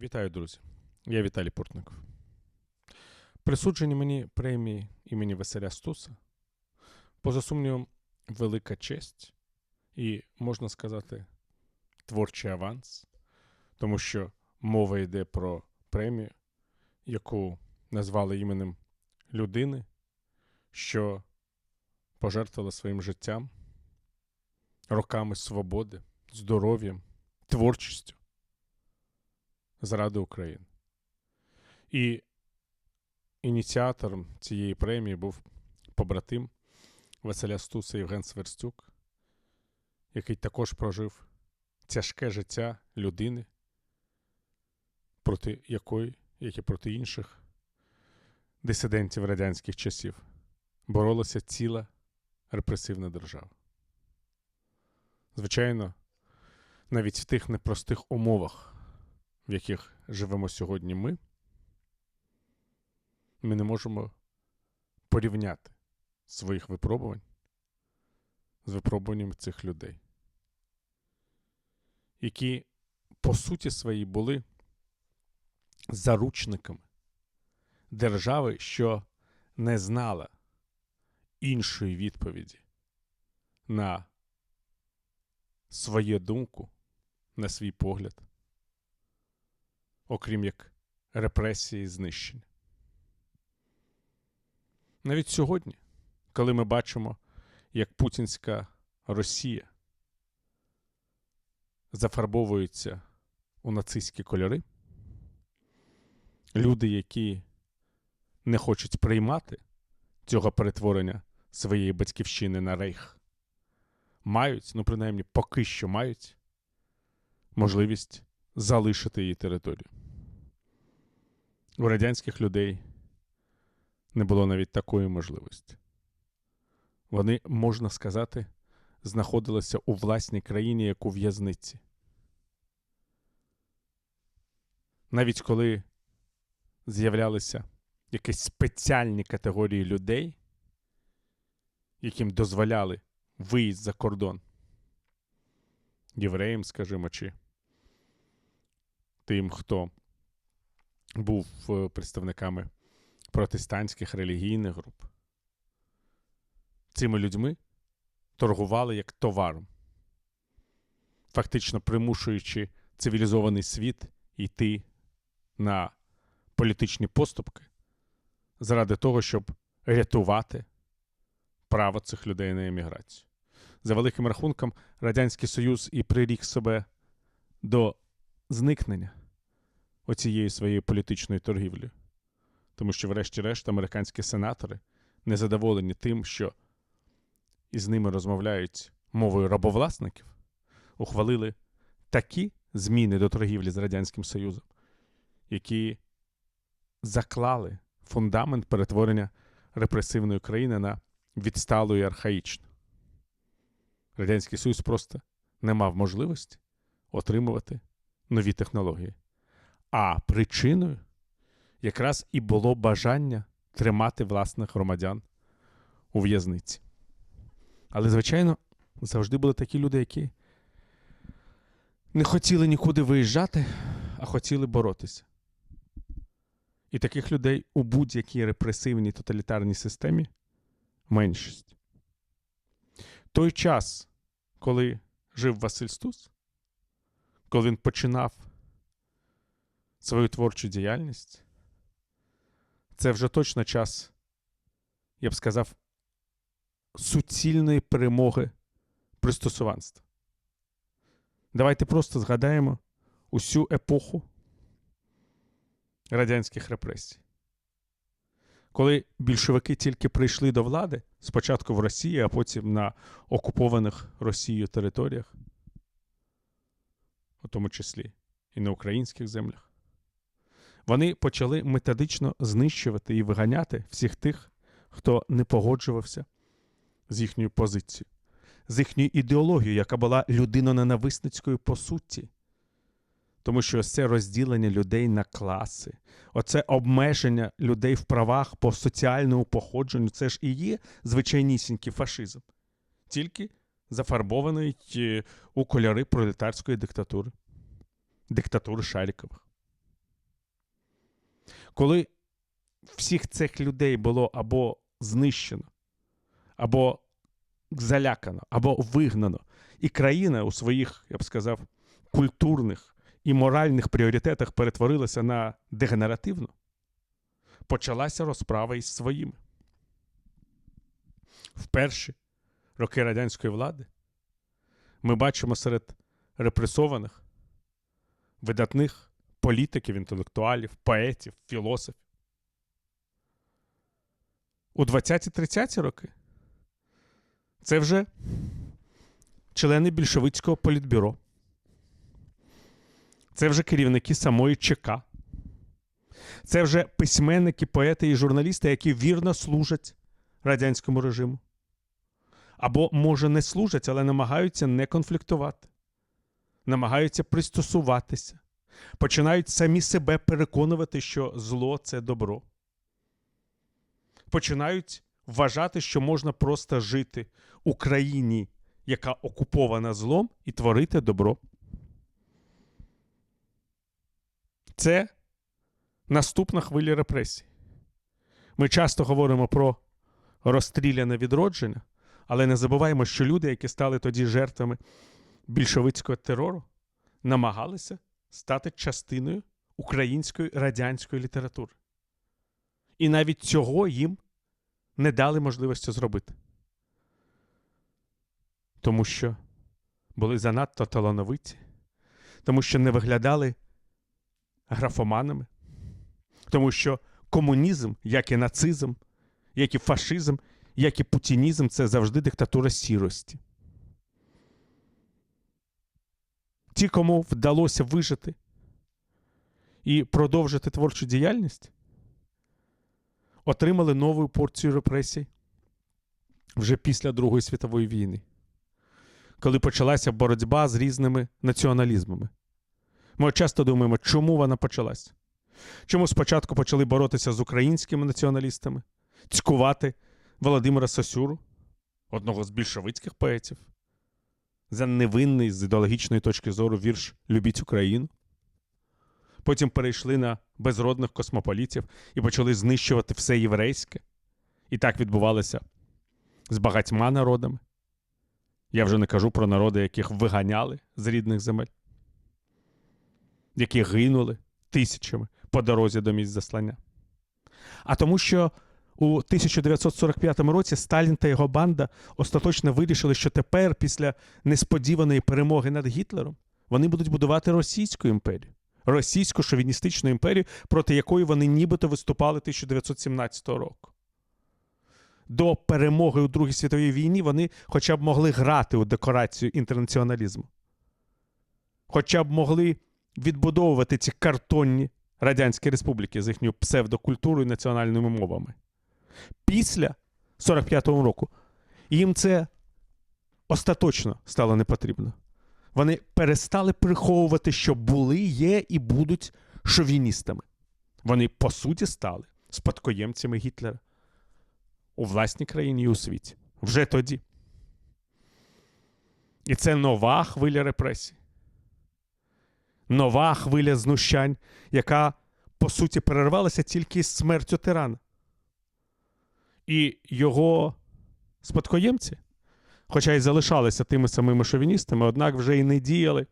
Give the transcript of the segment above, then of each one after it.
Вітаю, друзі. Я Віталій Портников. Присуджені мені премії імені Василя Стуса, поза сумнівом, велика честь і, можна сказати, творчий аванс, тому що мова йде про премію, яку назвали іменем людини, що пожертвувала своїм життям, роками свободи, здоров'ям, творчістю заради України. І ініціатором цієї премії був побратим Василя Стуса Євген Сверстюк, який також прожив тяжке життя людини, проти якої, як і проти інших дисидентів радянських часів, боролася ціла репресивна держава. Звичайно, навіть в тих непростих умовах, в яких живемо сьогодні ми, ми не можемо порівняти своїх випробувань з випробуванням цих людей, які по суті своїй були заручниками держави, що не знала іншої відповіді на свою думку, на свій погляд окрім як репресії і знищення. Навіть сьогодні, коли ми бачимо, як путінська Росія зафарбовується у нацистські кольори, люди, які не хочуть приймати цього перетворення своєї батьківщини на рейх, мають, ну принаймні поки що мають можливість залишити її територію. У радянських людей не було навіть такої можливості. Вони, можна сказати, знаходилися у власній країні як у в'язниці. Навіть коли з'являлися якісь спеціальні категорії людей, яким дозволяли виїзд за кордон, євреям, скажімо, чи тим, хто був е, представниками протестантських релігійних груп. Цими людьми торгували як товаром, фактично примушуючи цивілізований світ йти на політичні поступки заради того, щоб рятувати право цих людей на еміграцію. За великим рахунком, Радянський Союз і приріг себе до зникнення оцієї своєї політичної торгівлі. Тому що, врешті-решт, американські сенатори незадоволені тим, що із ними розмовляють мовою рабовласників, ухвалили такі зміни до торгівлі з Радянським Союзом, які заклали фундамент перетворення репресивної країни на відсталу і архаїчну. Радянський Союз просто не мав можливості отримувати нові технології. А причиною якраз і було бажання тримати власних громадян у в'язниці. Але, звичайно, завжди були такі люди, які не хотіли нікуди виїжджати, а хотіли боротися. І таких людей у будь-якій репресивній тоталітарній системі меншість. Той час, коли жив Василь Стус, коли він починав свою творчу діяльність, це вже точно час, я б сказав, суцільної перемоги пристосуванства. Давайте просто згадаємо усю епоху радянських репресій. Коли більшовики тільки прийшли до влади, спочатку в Росії, а потім на окупованих Росією територіях, у тому числі і на українських землях, вони почали методично знищувати і виганяти всіх тих, хто не погоджувався з їхньою позицією, з їхньою ідеологією, яка була людино-ненависницькою по суті. Тому що це розділення людей на класи, оце обмеження людей в правах по соціальному походженню, це ж і є звичайнісінький фашизм, тільки зафарбований у кольори пролетарської диктатури, диктатури Шарікових. коли всіх цих людей було або знищено, або залякано, або вигнано, і країна у своїх, я б сказав, культурних і моральних пріоритетах перетворилася на дегенеративну, почалася розправа із своїми. В перші роки радянської влади ми бачимо серед репресованих видатних політиків, інтелектуалів, поетів, філософів. У 20-30 роки це вже члени більшовицького політбюро. Це вже керівники самої ЧК. Це вже письменники, поети і журналісти, які вірно служать радянському режиму. Або, може, не служать, але намагаються не конфліктувати, намагаються пристосуватися, починають самі себе переконувати, що зло це добро. Починають вважати, що можна просто жити у країні, яка окупована злом, і творити добро. Це наступна хвиля репресій. Ми часто говоримо про розстріляне відродження, але не забуваємо, що люди, які стали тоді жертвами більшовицького терору, намагалися стати частиною української радянської літератури. І навіть цього їм не дали можливості зробити. Тому що були занадто талановиті, тому що не виглядали графоманами, тому що комунізм, як і нацизм, як і фашизм, як і путінізм це завжди диктатура сірості. Ті, кому вдалося вижити і продовжити творчу діяльність, отримали нову порцію репресій вже після Другої світової війни, коли почалася боротьба з різними націоналізмами. Ми часто думаємо, чому вона почалась? Чому спочатку почали боротися з українськими націоналістами, цькувати Володимира Сосюру, одного з більшовицьких поетів, за невинний з ідеологічної точки зору вірш Любіть Україну. Потім перейшли на безродних космополітів і почали знищувати все єврейське. І так відбувалося з багатьма народами. Я вже не кажу про народи, яких виганяли з рідних земель, які гинули тисячами по дорозі до місць заслання. А тому, що у 1945 році Сталін та його банда остаточно вирішили, що тепер, після несподіваної перемоги над Гітлером, вони будуть будувати Російську імперію, російську шовіністичну імперію, проти якої вони нібито виступали 1917 року. До перемоги у Другій світовій війні вони хоча б могли грати у декорацію інтернаціоналізму, хоча б могли відбудовувати ці картонні радянські республіки з їхньою псевдокультурою і національними мовами. Після 45-го року їм це остаточно стало не потрібно. Вони перестали приховувати, що були, є і будуть шовіністами. Вони, по суті, стали спадкоємцями Гітлера у власній країні і у світі. Вже тоді. І це нова хвиля репресій. Нова хвиля знущань, яка, по суті, перервалася тільки з смертю тирана. І його спадкоємці, хоча й залишалися тими самими шовіністами, однак вже й не діяли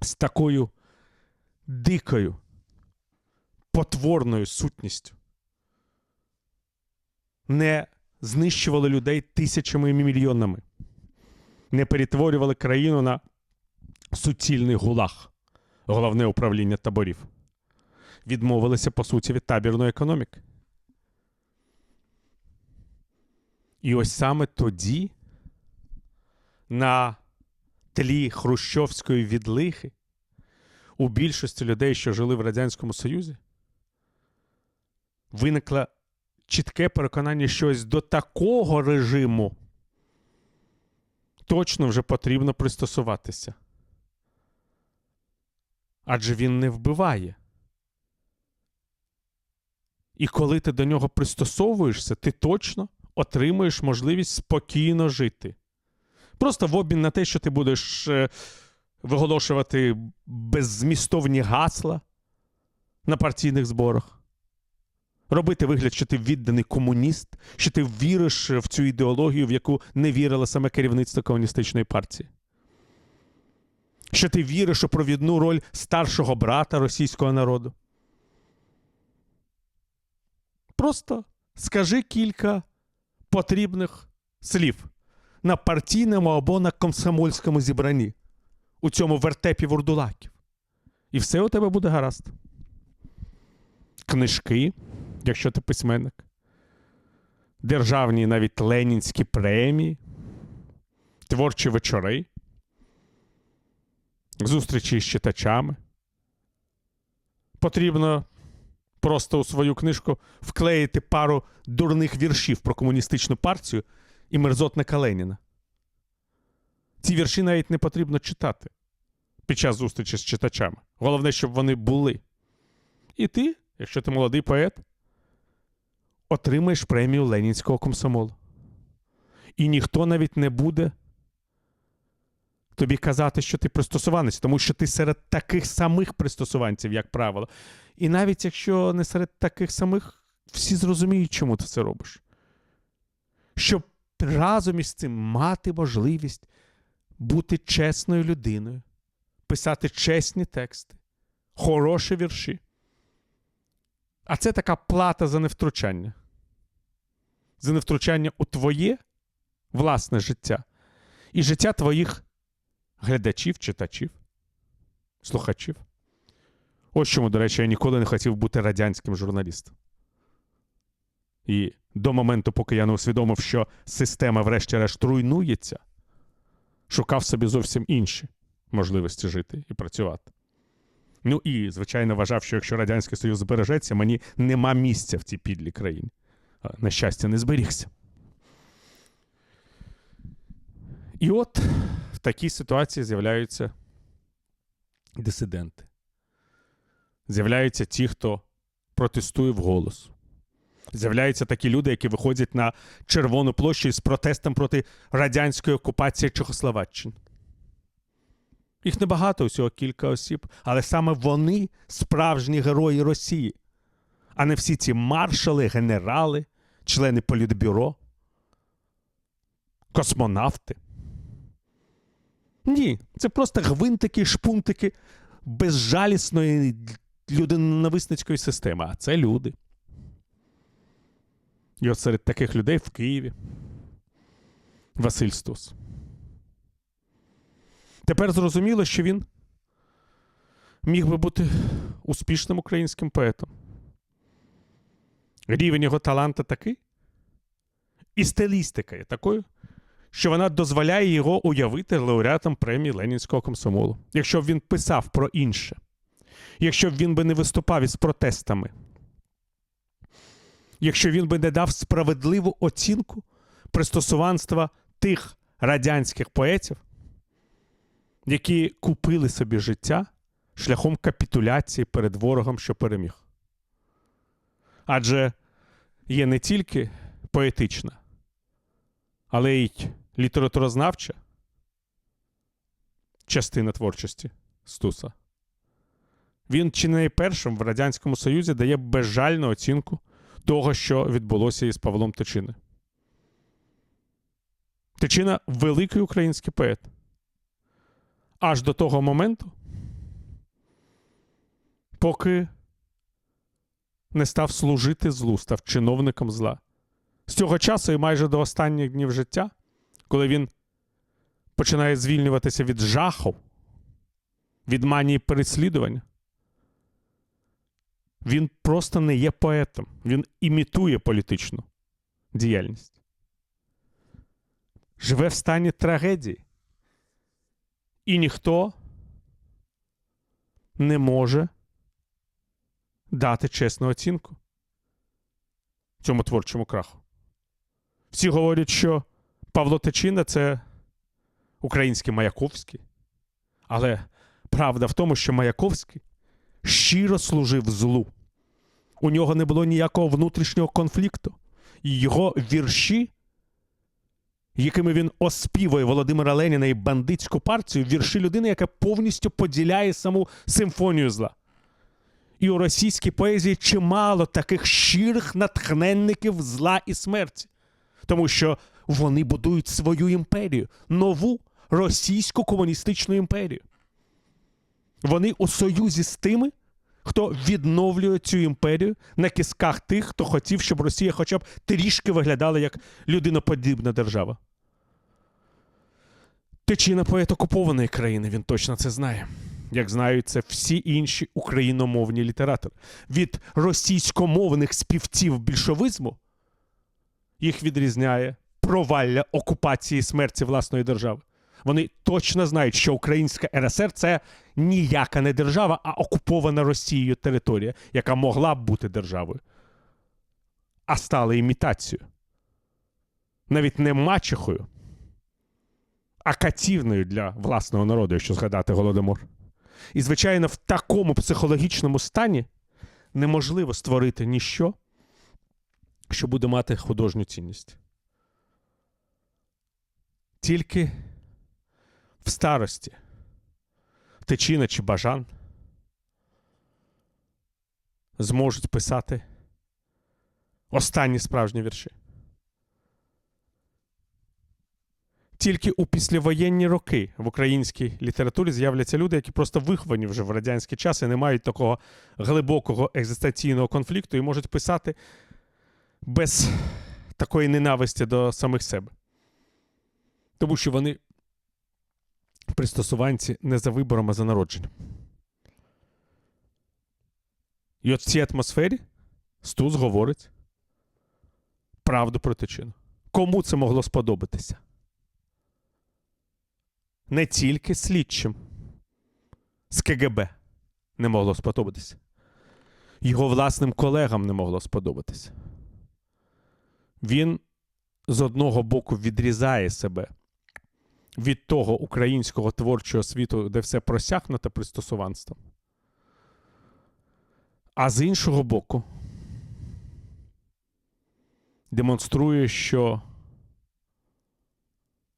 з такою дикою, потворною сутністю. Не знищували людей тисячами і мільйонами, не перетворювали країну на суцільний гулаг, головне управління таборів. Відмовилися, по суті, від табірної економіки. І ось саме тоді, на тлі хрущовської відлихи, у більшості людей, що жили в Радянському Союзі, виникло чітке переконання, що ось до такого режиму точно вже потрібно пристосуватися. Адже він не вбиває. І коли ти до нього пристосовуєшся, ти точно отримуєш можливість спокійно жити. Просто в обмін на те, що ти будеш е, виголошувати беззмістовні гасла на партійних зборах, робити вигляд, що ти відданий комуніст, що ти віриш в цю ідеологію, в яку не вірило саме керівництво комуністичної партії. Що ти віриш у провідну роль старшого брата російського народу. Просто скажи кілька потрібних слів на партійному або на комсомольському зібранні у цьому вертепі вурдулаків. І все у тебе буде гаразд. Книжки, якщо ти письменник, державні навіть ленінські премії, творчі вечори, зустрічі з читачами. Потрібно просто у свою книжку вклеїти пару дурних віршів про комуністичну партію і мерзотника Леніна. Ці вірші навіть не потрібно читати під час зустрічі з читачами. Головне, щоб вони були. І ти, якщо ти молодий поет, отримаєш премію Ленінського комсомолу. І ніхто навіть не буде тобі казати, що ти пристосуванець, тому що ти серед таких самих пристосуванців, як правило. І навіть якщо не серед таких самих, всі зрозуміють, чому ти це робиш. Щоб разом із цим мати можливість бути чесною людиною, писати чесні тексти, хороші вірші. А це така плата за невтручання. За невтручання у твоє власне життя і життя твоїх глядачів, читачів, слухачів. Ось чому, до речі, я ніколи не хотів бути радянським журналістом. І до моменту, поки я не усвідомив, що система, врешті-решт, руйнується, шукав собі зовсім інші можливості жити і працювати. Ну і, звичайно, вважав, що якщо Радянський Союз збережеться, мені нема місця в цій підлій країні. На щастя, не зберігся. І от в такій ситуації з'являються дисиденти. З'являються ті, хто протестує вголос. З'являються такі люди, які виходять на Червону площу з протестом проти радянської окупації Чехословаччини. Їх небагато, усього кілька осіб, але саме вони справжні герої Росії, а не всі ці маршали, генерали, члени політбюро, космонавти. Ні, це просто гвинтики, шпунтики безжалісної людиноненависницької системи, а це люди. І от серед таких людей в Києві Василь Стус. Тепер зрозуміло, що він міг би бути успішним українським поетом. Рівень його таланта такий, і стилістика є такою, що вона дозволяє його уявити лауреатом премії Ленінського комсомолу. Якщо б він писав про інше, якщо б він би не виступав із протестами, якщо він би не дав справедливу оцінку пристосуванства тих радянських поетів, які купили собі життя шляхом капітуляції перед ворогом, що переміг. Адже є не тільки поетична, але й літературознавча частина творчості Стуса. Він чи не найпершим в Радянському Союзі дає безжальну оцінку того, що відбулося із Павлом Тичини. Тичина великий український поет. Аж до того моменту, поки не став служити злу, став чиновником зла. З цього часу і майже до останніх днів життя, коли він починає звільнюватися від жаху, від манії переслідування, він просто не є поетом, він імітує політичну діяльність. Живе в стані трагедії. І ніхто не може дати чесну оцінку цьому творчому краху. Всі говорять, що Павло Тичина це український Маяковський. Але правда в тому, що Маяковський щиро служив злу. У нього не було ніякого внутрішнього конфлікту. Його вірші, якими він оспівує Володимира Леніна і бандитську партію, вірші людини, яка повністю поділяє саму симфонію зла. І у російській поезії чимало таких щирих натхненників зла і смерті. Тому що вони будують свою імперію, нову російську комуністичну імперію. Вони у союзі з тими, хто відновлює цю імперію на кісках тих, хто хотів, щоб Росія хоча б трішки виглядала як людиноподібна держава. Тичина поет окупованої країни, він точно це знає. Як знають це всі інші україномовні літератори. Від російськомовних співців більшовизму їх відрізняє провалля окупації смерті власної держави. Вони точно знають, що Українська РСР це ніяка не держава, а окупована Росією територія, яка могла б бути державою, а стала імітацією. Навіть не мачехою, а катівною для власного народу, якщо згадати Голодомор. І, звичайно, в такому психологічному стані неможливо створити ніщо, що буде мати художню цінність. Тільки в старості Тичина чи Бажан зможуть писати останні справжні вірші. Тільки у післявоєнні роки в українській літературі з'являться люди, які просто виховані вже в радянський час і не мають такого глибокого екзистенційного конфлікту і можуть писати без такої ненависті до самих себе. Тому що вони пристосуванці не за вибором, а за народженням. І от в цій атмосфері Стус говорить правду про тичину. Кому це могло сподобатися? Не тільки слідчим з КГБ не могло сподобатися. Його власним колегам не могло сподобатися. Він з одного боку відрізає себе від того українського творчого світу, де все просякнуто пристосуванством. А з іншого боку, демонструє, що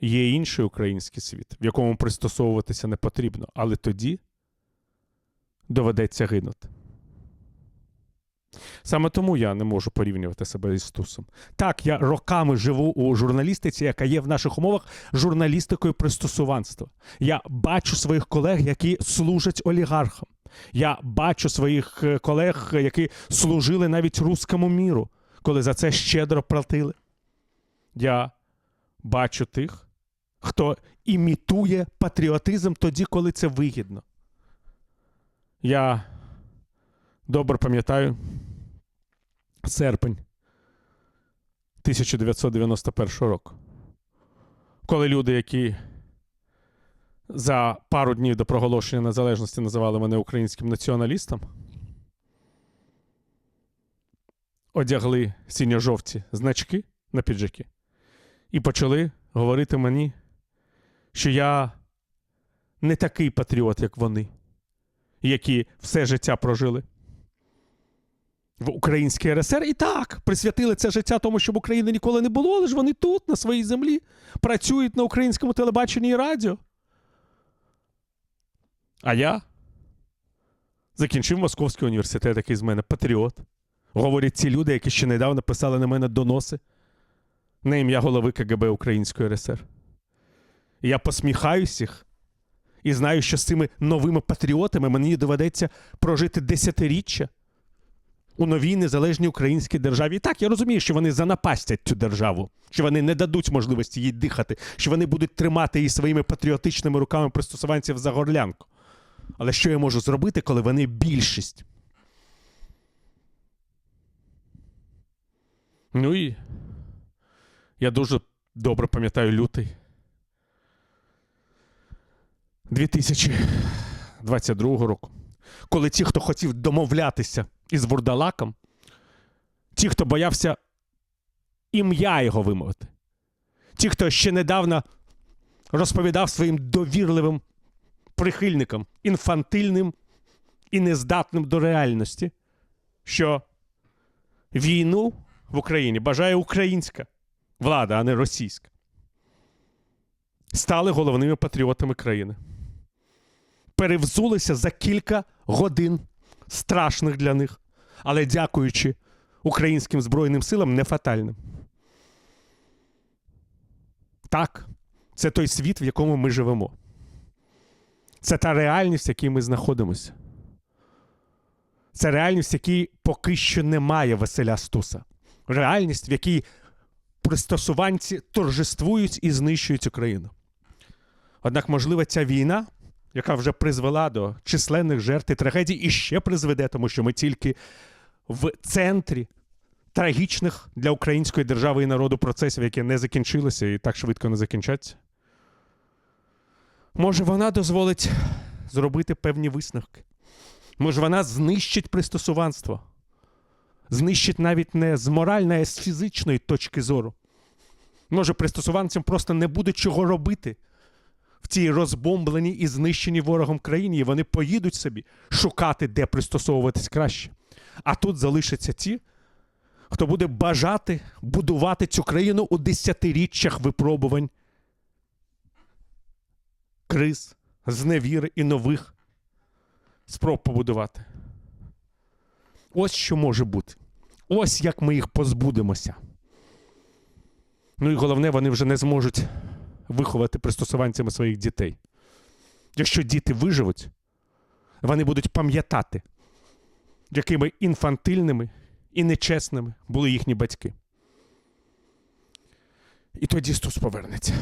є інший український світ, в якому пристосовуватися не потрібно, але тоді доведеться гинути. Саме тому я не можу порівнювати себе із Стусом. Так, я роками живу у журналістиці, яка є в наших умовах журналістикою пристосуванства. Я бачу своїх колег, які служать олігархам. Я бачу своїх е, колег, які служили навіть руському міру, коли за це щедро платили. Я бачу тих, хто імітує патріотизм тоді, коли це вигідно. Я добре пам'ятаю. Серпень 1991 року, коли люди, які за пару днів до проголошення незалежності називали мене українським націоналістом, одягли синьо-жовті значки на піджаки і почали говорити мені, що я не такий патріот, як вони, які все життя прожили в Українській РСР. І так, присвятили це життя тому, щоб України ніколи не було, але ж вони тут, на своїй землі, працюють на українському телебаченні і радіо. А я закінчив Московський університет, який з мене патріот. Говорять ці люди, які ще недавно писали на мене доноси на ім'я голови КГБ Української РСР. І я посміхаюсь їх і знаю, що з цими новими патріотами мені доведеться прожити десятиріччя у новій незалежній українській державі. І так, я розумію, що вони занапастять цю державу, що вони не дадуть можливості їй дихати, що вони будуть тримати її своїми патріотичними руками пристосуванців за горлянку. Але що я можу зробити, коли вони більшість? Ну і я дуже добре пам'ятаю лютий 2022 року, коли ті, хто хотів домовлятися із Вурдалаком, ті, хто боявся ім'я його вимовити, ті, хто ще недавно розповідав своїм довірливим прихильникам, інфантильним і нездатним до реальності, що війну в Україні бажає українська влада, а не російська. Стали головними патріотами країни. Перевзулися за кілька годин страшних для них, але дякуючи українським Збройним силам, не фатальним. Так, це той світ, в якому ми живемо. Це та реальність, в якій ми знаходимося. Це реальність, в якій поки що немає Василя Стуса. Реальність, в якій пристосуванці торжествують і знищують Україну. Однак, можливо, ця війна, яка вже призвела до численних жертв і трагедій, і ще призведе, тому що ми тільки в центрі трагічних для української держави і народу процесів, які не закінчилися і так швидко не закінчаться. Може, вона дозволить зробити певні висновки. Може, вона знищить пристосуванство, знищить навіть не з моральної, а з фізичної точки зору. Може, пристосуванцям просто не буде чого робити в цій розбомбленій і знищеній ворогом країні, і вони поїдуть собі шукати, де пристосовуватись краще. А тут залишаться ті, хто буде бажати будувати цю країну у десятиріччях випробувань, криз, зневіри і нових спроб побудувати. Ось що може бути. Ось як ми їх позбудемося. Ну і головне, вони вже не зможуть виховати пристосуванцями своїх дітей. Якщо діти виживуть, вони будуть пам'ятати, якими інфантильними і нечесними були їхні батьки. І тоді Стус повернеться.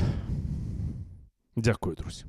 Дякую, друзі.